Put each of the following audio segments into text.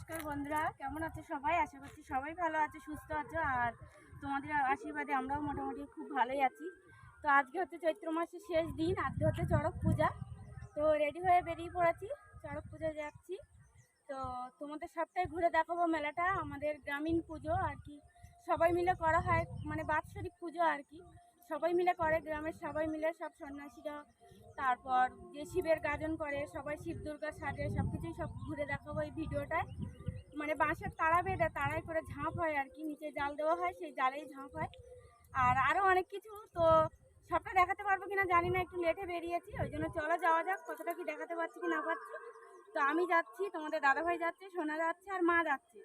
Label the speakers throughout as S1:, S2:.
S1: নমস্কার বন্ধুরা, কেমন আছো সবাই? আশা করছি সবাই ভালো আছে, সুস্থ আছো, আর তোমাদের আশীর্বাদে আমরাও মোটামুটি খুব ভালোই আছি। তো আজকে হচ্ছে চৈত্র মাসের শেষ দিন, আজকে হচ্ছে চড়ক পূজা। তো রেডি হয়ে বেরিয়ে পড়েছি, চড়ক পূজা যাচ্ছি। তো তোমাদের সবটাই ঘুরে দেখাবো মেলাটা, আমাদের গ্রামীণ পুজো আর কি। সবাই মিলে করা হয় মানে বাৎসরিক পুজো আর কি। সবাই মিলে করে, গ্রামের সবাই মিলে সব সন্ন্যাসীরা, তারপর যে শিবের গাজন করে, সবাই শিব দুর্গা সাজে সব কিছুই সব ঘুরে দেখাবো এই ভিডিওটায়। মানে বাঁশের তারা বেঁধে তারাই করে ঝাঁপ হয় আর কি, নিচে জাল দেওয়া হয়, সেই জালেই ঝাঁপ হয়। আর আরও অনেক কিছু, তো সবটা দেখাতে পারব কিনা জানি না, একটু লেটে বেরিয়েছি, ওই জন্য চলো যাওয়া যাক, কতটা কি দেখাতে পারছি কি না পারছি। তো আমি যাচ্ছি, তোমাদের দাদাভাই যাচ্ছে, সোনা যাচ্ছে আর মা যাচ্ছে।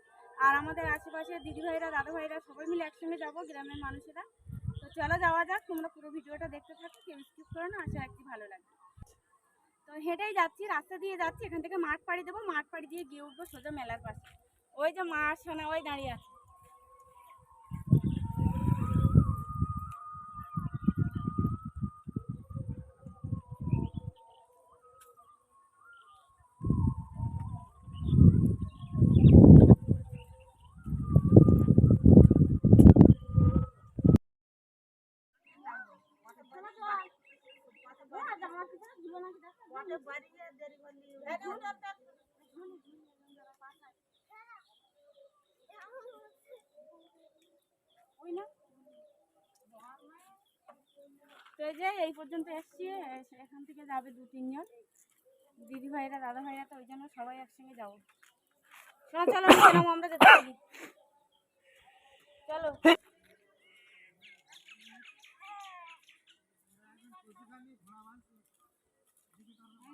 S1: আর আমাদের আশেপাশে দিদিভাইরা, দাদাভাইরা সবাই মিলে একসঙ্গে যাব, গ্রামের মানুষেরা। চলো যাওয়া যাক, তোমরা পুরো ভিডিওটা দেখতে থাকো, কেউ স্কিপ করো না, আশা রাখছি ভালো লাগে তো হেঁটেই যাচ্ছি, রাস্তা দিয়ে যাচ্ছি, এখান থেকে মাঠ পাড়ি দেবো, মাঠ পাড়ি দিয়ে গিয়ে উঠবো সোজা মেলার পাশে। ওই যে মা সোনা ওই দাঁড়িয়ে আছে ওই না তো এই যে এই পর্যন্ত এসছি এখান থেকে যাবে দু, তিনজন। দিদি ভাইরা, দাদা ভাইরা তো ওই জন্য সবাই একসঙ্গে যাব। চলো, আমরা যেতে পারি। চলো।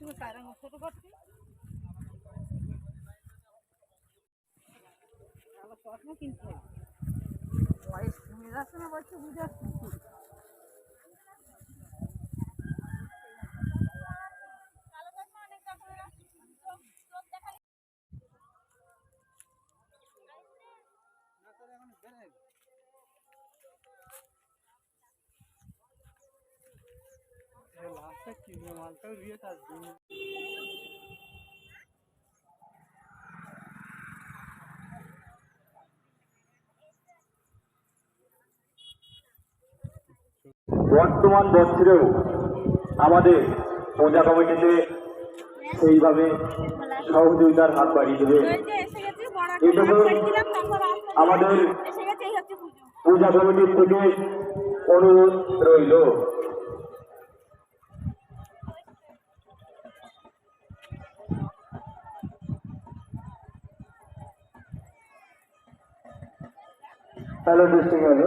S1: একটু কারণ ছোট করছি। আমার চশমা কিনতে। বয়স বুঝে যাচ্ছে না বলছে বুঝে আসছি।
S2: বর্তমান বছরেও আমাদের পূজা কমিটিতে সেইভাবে সহযোগিতার হাত বাড়িয়ে দেবে।
S1: আসতে
S2: আমাদের
S1: পূজা
S2: কমিটির থেকে অনুরোধ রইল। হ্যালো টেস্টিং হলো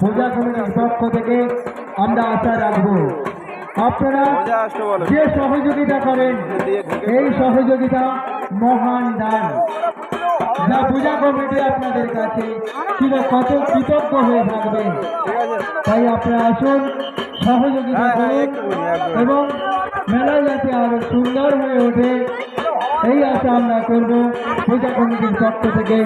S3: পূজা কমিটির পক্ষ থেকে আমরা আশা রাখব। আপনারা যে সহযোগিতা করেন এই সহযোগিতা মহান দান। যা পূজা কমিটি আপনাদের কাছে চির কত কৃতজ্ঞ হয়ে থাকবে। তাই আপনারা আসুন সহযোগিতা করুন এবং মেলা যাতে আরও সুন্দর হয়ে ওঠে এই আশা আমরা করব। পূজা কমিটির পক্ষ থেকে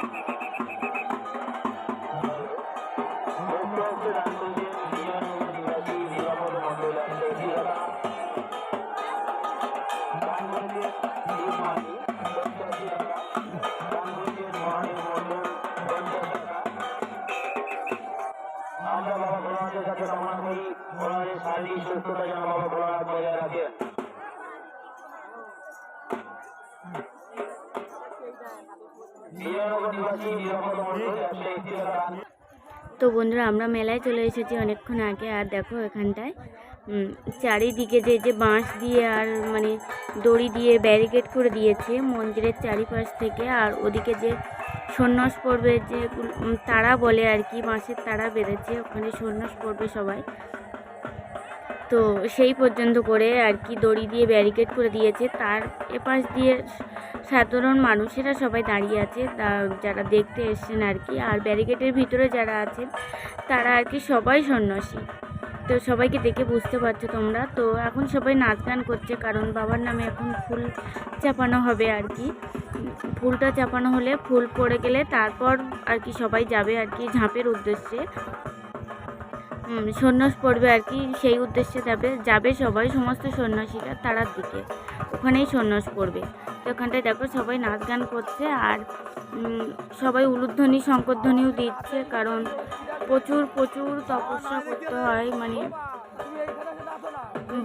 S4: আমরা বাবা ভোলানাথের কাছে কামনা সুস্থতা যেন বাবা ভোলানাথ বজায় রাখেন।
S5: তো বন্ধুরা, আমরা মেলায় চলে এসেছি অনেকক্ষণ আগে, আর দেখো এখানটায় চারিদিকে যে যে বাঁশ দিয়ে আর মানে দড়ি দিয়ে ব্যারিকেড করে দিয়েছে মন্দিরের চারিপাশ থেকে, আর ওদিকে যে সন্ন্যাস পড়বে যে তারা বলে আর কি, বাঁশের তারা বেঁধেছে, ওখানে সন্ন্যাস পড়বে সবাই। তো সেই পর্যন্ত করে আর কি দড়ি দিয়ে ব্যারিকেড করে দিয়েছে। তার এপাশ দিয়ে সাধারণ মানুষেরা সবাই দাঁড়িয়ে আছে যারা দেখতে এসছেন আর কি। আর ব্যারিকেডের ভিতরে যারা আছেন, তারা আর কি সবাই সন্ন্যাসী। তো সবাইকে দেখে বুঝতে পারছ তোমরা। তো এখন সবাই নাচ গান করছে, কারণ বাবার নামে এখন ফুল চাপানো হবে আর কি। ফুলটা চাপানো হলে ফুল পড়ে গেলে তারপর আর কি সবাই যাবে আর কি ঝাঁপের উদ্দেশ্যে। সন্ন্যাস পড়বে আর কি, সেই উদ্দেশ্যে যাবে যাবে সবাই, সমস্ত সন্ন্যাসীরা তারার দিকে। ওখানেই সন্ন্যাস পড়বে। তো ওখানটায় দেখো সবাই নাচ গান করছে আর সবাই উলুধ্বনি, শঙ্করধ্বনিও দিচ্ছে কারণ প্রচুর প্রচুর তপস্যা করতে হয়। মানে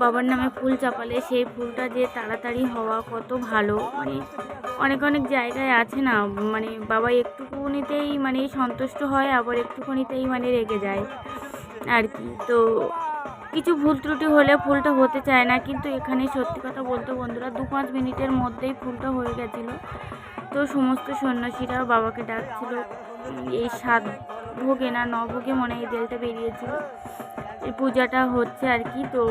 S5: বাবার নামে ফুল চাপালে সেই ফুলটা যে তাড়াতাড়ি হওয়া কত ভালো। মানে অনেক অনেক জায়গায় আছে না মানে বাবা একটুকুনিতেই মানে সন্তুষ্ট হয়, আবার একটুখানিতেই মানে রেগে যায়। আর কি। তো কিছু ভুল ত্রুটি হলে ফুলটা হতে চায় না, কিন্তু এখানে সত্যি কথা বলতে বন্ধুরা, দু পাঁচ মিনিটের মধ্যেই ফুলটা হয়ে গেছিল। তো সমস্ত সন্ন্যাসীরা বাবাকে ডাকছিল, এই সাত ভোগে না নভোগে মনে এই দেলটা বেরিয়েছিল। এই পূজাটা হচ্ছে আর কি, তো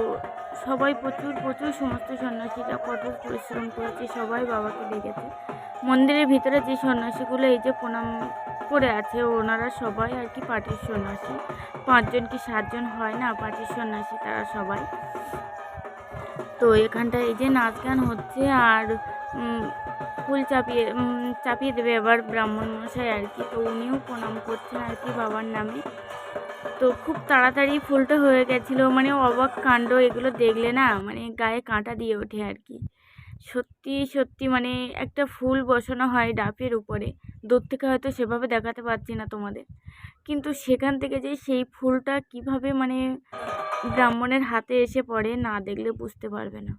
S5: সবাই প্রচুর প্রচুর সমস্ত সন্ন্যাসীরা কঠোর পরিশ্রম করেছে, সবাই বাবাকে ডেকেছে। মন্দিরের ভিতরে যে সন্ন্যাসীগুলো, এই যে প্রণাম করে আছে, ওনারা সবাই আর কি পাটির সন্ন্যাসী। পাঁচজন কি সাতজন হয় না পাটির সন্ন্যাসী, তারা সবাই। তো এখানটায় এই যে নাচ গান হচ্ছে আর ফুল চাপিয়ে চাপিয়ে দেবে এবার ব্রাহ্মণ মশাই আর কি। তো উনিও প্রণাম করছেন আর কি বাবার নামে। তো খুব তাড়াতাড়ি ফুলটা হয়ে গেছিল মানে অবাক কাণ্ড, এগুলো দেখলে না মানে গায়ে কাঁটা দিয়ে ওঠে আর কি। সত্যি সত্যি মানে একটা ফুল বসানো হয় ডাবের উপরে। দূর থেকে হয়তো সেভাবে দেখাতে পারছি না তোমাদের। কিন্তু সেখান থেকে যে সেই ফুলটা কীভাবে মানে ব্রাহ্মণের হাতে এসে পড়ে না দেখলে বুঝতে পারবে না।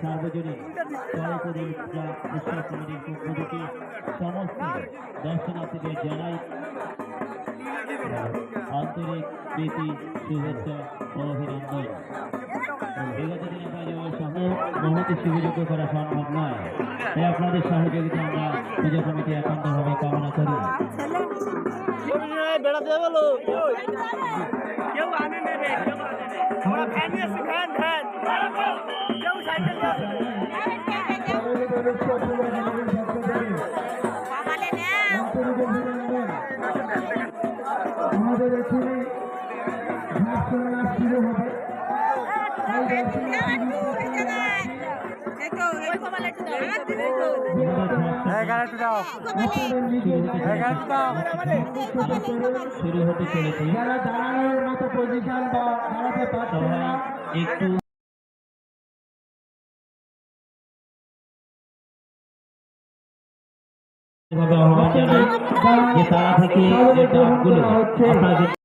S2: সার্বজনীন জয়পুরের পূজা উৎসব কমিটির পক্ষ থেকে সমস্ত দর্শনার্থীদের জানাই আন্তরিক প্রীতি, শুভেচ্ছা ও অভিনন্দন। বিগত দিনে কাজে সহ মহতি সুযোগ্য করা সম্ভব নয়। তাই আপনাদের সহযোগিতা আমরা পুজো কমিটি একান্তভাবে কামনা করি।
S3: আমাদের শুরু
S2: হতে চলেছে।
S3: যারা দাঁড়ানোর মতো পজিশন বা দাঁড়াতে পারছেন না
S2: একটু এভাবে আহ্বান জানাই যে তারা থেকে যে ডাকগুলো আপনাদের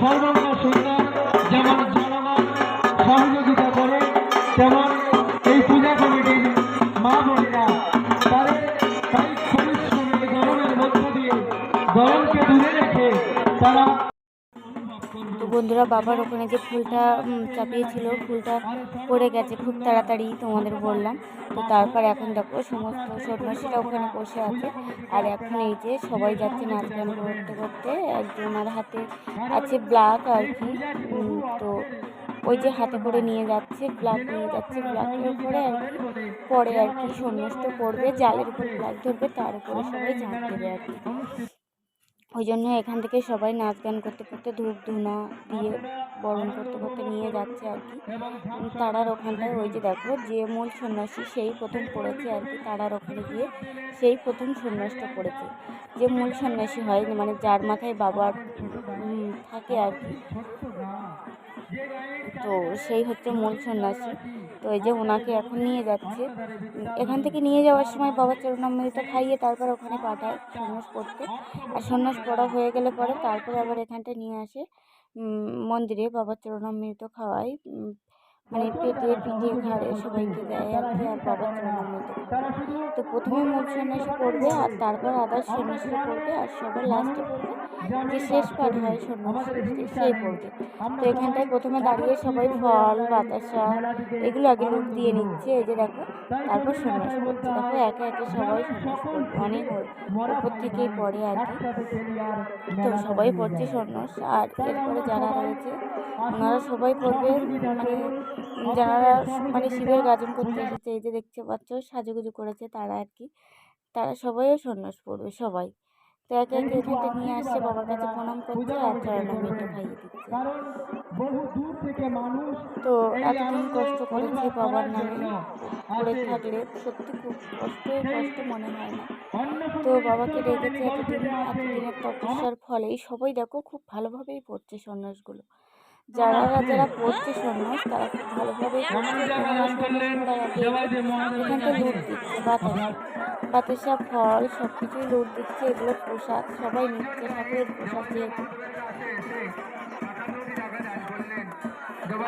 S3: সর্বাঙ্গ
S5: বন্ধুরা, বাবার ওখানে যে ফুলটা চাপিয়েছিল, ফুলটা পড়ে গেছে, খুব তাড়াতাড়ি তোমাদের বললাম। তো তারপর এখন দেখো, সমস্ত সন্ন্যাসীরা ওখানে বসে আছে। আর এখন এই যে সবাই যাচ্ছে নাচ গান করতে করতে একজনের হাতে আছে ব্লাক আর কি। তো ওই যে হাতে করে নিয়ে যাচ্ছে ব্লাক নিয়ে যাচ্ছে ব্লাকের উপরে আর কি। পরে আর কি সন্ন্যাসটা পড়বে জালের উপর ব্লাক ধরবে, তার উপরে সবাই ঝাঁপ দেবে আর কি। ওই জন্য এখান থেকে সবাই নাচ গান করতে করতে ধূপ ধুনা দিয়ে বরণ করতে করতে নিয়ে যাচ্ছে আর কি। তারার ওখানটায় ওই যে দেখো যে মূল সন্ন্যাসী সেই প্রথম পড়েছে আর কি তারার ওখানে গিয়ে সেই প্রথম সন্ন্যাসটা পড়েছে। যে মূল সন্ন্যাসী হয় মানে যার মাথায় উম, থাকে আর কি। তো সেই হচ্ছে মূল সন্ন্যাসী। তো এই যে ওনাকে এখন নিয়ে যাচ্ছে। এখান থেকে নিয়ে যাওয়ার সময় বাবা চরণামৃত খাইয়ে তারপর ওখানে পাঠায় সন্ন্যাস পড়তে। আর সন্ন্যাস পড়া হয়ে গেলে পরে তারপরে আবার এখানটা নিয়ে আসে মন্দিরে বাবা চরণামৃত খাওয়ায়। উম, মানে পেটে পিঠে ঘাড়ে সবাইকে দেয় আর কি, আর বাবা চরণামৃত খাওয়ায় তো প্রথমে মূল সন্ন্যাসী পড়বে আর তারপর আদার্স সন্ন্যাসীরা পড়বে আর সবার লাস্টে পড়বে। যে শেষ পাঠ হয় সন্ন্যাসী সেই পড়বে। তো এখানটায় প্রথমে দাঁড়িয়ে সবাই ফল, বাতাসা এগুলো আগে লুক দিয়ে নিচ্ছে, এই যে দেখো, তারপর সন্ন্যাস পড়ছে। দেখো একে একে সবাই সন্ন্যাস পড়বে, অনেক উপর থেকেই পড়ে আর কি। তো সবাই পড়ছে সন্ন্যাস। আর এরপরে যারা রয়েছে, ওনারা সবাই পড়বে মানে যারা মানে শিবের গাজন করতে এসেছে, এই যে দেখতে পাচ্ছ, সাজুগুজু করেছে তারা আর কি। তারা সবাইও সন্ন্যাস পড়বে, সবাই। তো একে একে এখানটা নিয়ে আসছে, বাবার কাছে প্রণাম করছে আর চরণামৃত খাইয়ে দিচ্ছে। তো এতদিন কষ্ট করেছে বাবার নামে করে থাকলে সত্যি খুব কষ্ট কষ্ট মনে হয় না। তো বাবাকে রেখেছে এতদিন এতদিনের তপস্যার ফলেই। সবাই দেখো, খুব ভালোভাবেই পড়ছে সন্ন্যাসগুলো। যারা যারা পড়ছে সন্ন্যাস তারা খুব কেননা এখানটা লুট দিচ্ছে বাতাসা বাতাসা ফল সব কিছুই লুট দিচ্ছে এগুলো প্রসাদ সবাই নিচ্ছে ঠাকুরের প্রসাদ যেহেতু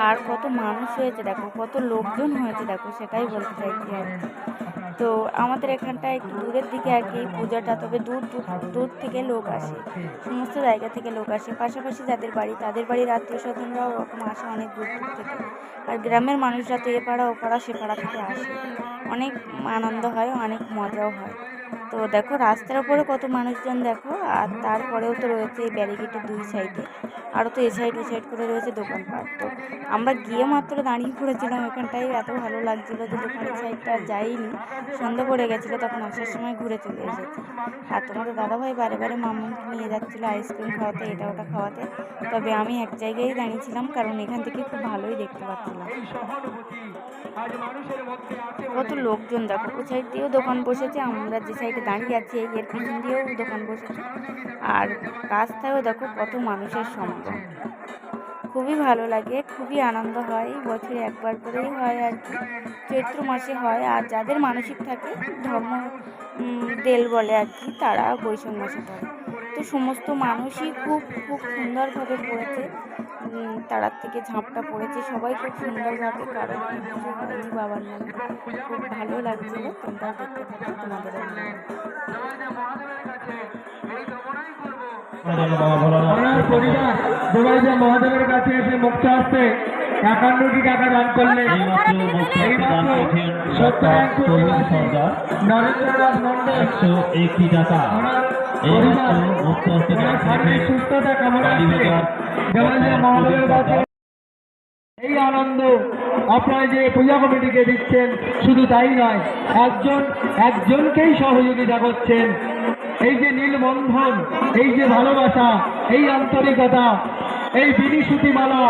S5: আর কত মানুষ হয়েছে দেখো কত লোকজন হয়েছে দেখো সেটাই বলতে চাইছি আর। তো আমাদের এখানটা একটু দূরের দিকে আর কি পূজাটা, তবে দূর দূর দূর থেকে লোক আসে। সমস্ত জায়গা থেকে লোক আসে। পাশাপাশি যাদের বাড়ি, তাদের বাড়ির আত্মীয় স্বজনরাও ওরকম আসে অনেক দূর দূর থেকে। আর গ্রামের মানুষরা তো এ পাড়া ও পাড়া সে পাড়া থেকে আসে। অনেক আনন্দ হয়, অনেক মজাও হয়।
S1: তো দেখো, রাস্তার ওপরে কত মানুষজন দেখো, আর তারপরেও তো রয়েছে এই ব্যারিকেডের দুই সাইডে আরও তো এ সাইড ও সাইড করে রয়েছে দোকানপাট। তো আমরা গিয়ে মাত্র দাঁড়িয়ে পড়েছিলাম এখানটায় এত ভালো লাগছিল যে দোকানের সাইডটা যাইনি। সন্ধ্যা পড়ে গেছিল, তখন আসার সময় ঘুরে চলে এসেছি। আর তোমাদের দাদাভাই বারে বারে মামুনকে নিয়ে যাচ্ছিল আইসক্রিম খাওয়াতে, এটা ওটা খাওয়াতে। তবে আমি এক জায়গায় দাঁড়িয়েছিলাম, কারণ এখান থেকে খুব ভালোই দেখতে পাচ্ছিলাম। কত লোকজন দেখো ওই সাইড দিয়েও দোকান বসেছে, আমরা যে সাইডে দাঁড়িয়ে আছি এর পিছন দিয়েও দোকান বসেছে। আর রাস্তায়ও দেখো কত মানুষের সমাগম। খুবই ভালো লাগে, খুবই আনন্দ হয় বছরে একবার করেই হয় আর কি। চৈত্র মাসে হয়, আর যাদের মানসিক থাকে, ধর্ম দেল বলে আর কি, তারা বৈশাখ মাসে করে তো সমস্ত মানুষই খুব খুব সুন্দরভাবে পড়েছে। তারার থেকে ঝাঁপটা পড়েছে। সবাই খুব সুন্দরভাবে কারণ কিছু হয়নি বাবার নামে। খুব ভালো লাগছিল তোমরা দেখতে থাকো তোমাদের
S3: মহাদেবের কাছে এসে মুক্ত আসতে একান্নটি টাকা দান করলেন। মন্ডল।
S2: একশো একটি টাকা।
S3: সুস্থতা কামনা এই আনন্দ আপনারা যে পূজা কমিটিকে দিচ্ছেন। শুধু তাই নয় একজন একজনকেই সহযোগিতা করছেন। এই যে নীলবন্ধন এই যে ভালোবাসা এই আন্তরিকতা এই বিনিশুতিমালা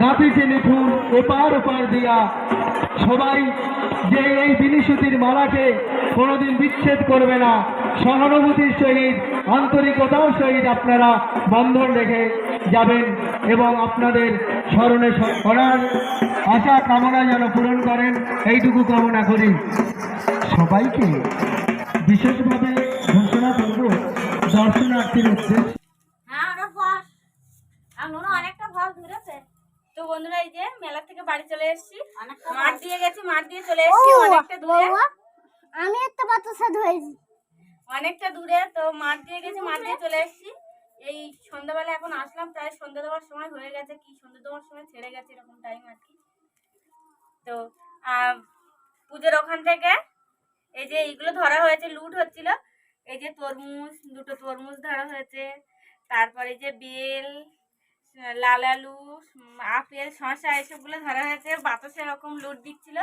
S3: গাঁথিছে মিঠুন এপার ওপার দিয়া সবাই যে এই বিনিশুতির মালাকে কোনোদিন বিচ্ছেদ করবে না, সহানুভূতির সহিত, আন্তরিকতার সহিত আপনারা বন্ধন রেখে যাবেন এবং আপনাদের স্মরণে ওনার আশা, কামনা যেন পূরণ করেন, এইটুকু কামনা করি। সবাইকে বিশেষভাবে ঘোষণা করব, দর্শনার্থীর উদ্দেশ্যে
S1: হ্যাঁ ওরা বস আমার অনেকটা ফল ধরেছে তো বন্ধুরা এই যে মেলা থেকে বাড়ি চলে এসেছি। মাঠ দিয়ে গেছি মাঠ দিয়ে চলে এসেছি অনেকটা দূরে।
S6: আমি একটা বাতাসা ধরেছি
S1: অনেকটা দূরে তো মাঠ দিয়ে গেছি মাঠ দিয়ে চলে এসেছি। এই সন্ধ্যাবেলা এখন আসলাম প্রায় সন্ধ্যা দেওয়ার সময় হয়ে গেছে কি সন্ধ্যা দেওয়ার সময় ছেড়ে গেছে এরকম টাইম আর কি। তো পুজোর ওখান থেকে এই যে এইগুলো ধরা হয়েছে লুট হচ্ছিল। এই যে তরমুজ দুটো তরমুজ ধরা হয়েছে। তারপরে যে বেল লাল আলু আপেল, শসা এসবগুলো ধরা হয়েছে। বাতাসে এরকম লুট দিচ্ছিল।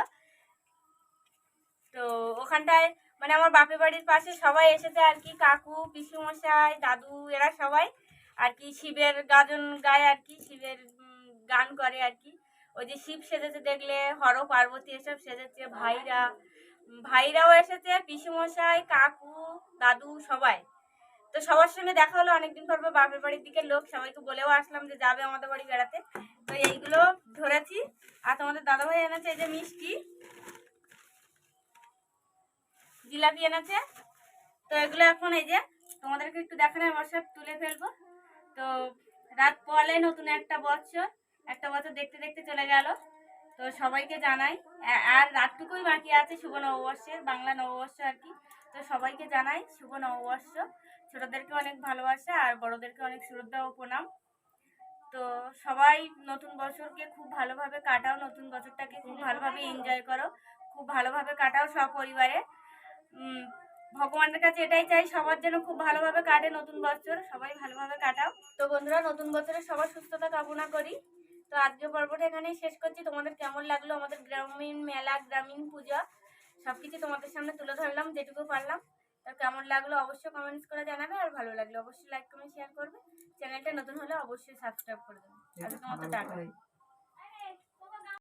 S1: তো ওখানটায় মানে আমার বাপের বাড়ির পাশে সবাই এসেছে আর কি, কাকু, পিসুমশাই, দাদু, এরা সবাই আর কি শিবের গাজন গায় আর কি, শিবের গান করে আর কি। ওই যে শিব সেজেছে দেখলে, হর পার্বতী এসব সেজেছে, ভাইরা, ভাইরাও এসেছে, পিসুমশাই, কাকু, দাদু সবাই। তো সবার সঙ্গে দেখা হলো, অনেকদিন পর পর বাপের বাড়ির দিকে লোক, সবাইকে বলেও আসলাম যে যাবে আমাদের বাড়ি বেড়াতে। তো এইগুলো ধরেছি। আর তোমাদের দাদাভাই এনেছে এই যে মিষ্টি। জিলাপি এনেছে। তো এগুলো এখন এই যে তোমাদেরকে একটু দেখানোর বছর তুলে ফেলব। তো রাত পলে নতুন একটা বছর একটা বছর দেখতে দেখতে চলে গেল। তো সবাইকে জানাই। আর রাতটুকুই বাকি আছে, শুভ নববর্ষের বাংলা নববর্ষ আর কি। তো সবাইকে জানাই, শুভ নববর্ষ। ছোটদেরকে অনেক ভালোবাসা আর বড়দেরকে অনেক শ্রদ্ধা ও প্রণাম। তো সবাই নতুন বছরকে খুব ভালোভাবে কাটাও, নতুন বছরটাকে খুব ভালোভাবে এনজয় করো, খুব ভালোভাবে কাটাও সপরিবারে। ভগবানের কাছে এটাই চাই, সবার যেন খুব ভালোভাবে কাটে নতুন বছর, সবাই ভালোভাবে কাটাও। তো বন্ধুরা, নতুন বছরে সবার সুস্থতা কামনা করি। তো আজকে পর্বটা এখানেই শেষ করছি। তোমাদের কেমন লাগল? আমাদের গ্রামীণ মেলা, গ্রামীণ পূজা সব কিছু তোমাদের সামনে তুলে ধরলাম, যেটুকু পারলাম। তো কেমন লাগল অবশ্যই কমেন্টস করে জানাবে আর ভালো লাগল অবশ্যই লাইক কমেন্ট শেয়ার করবে। চ্যানেলটা নতুন হলে অবশ্যই সাবস্ক্রাইব করে দেবে। আজকে মতো টাকা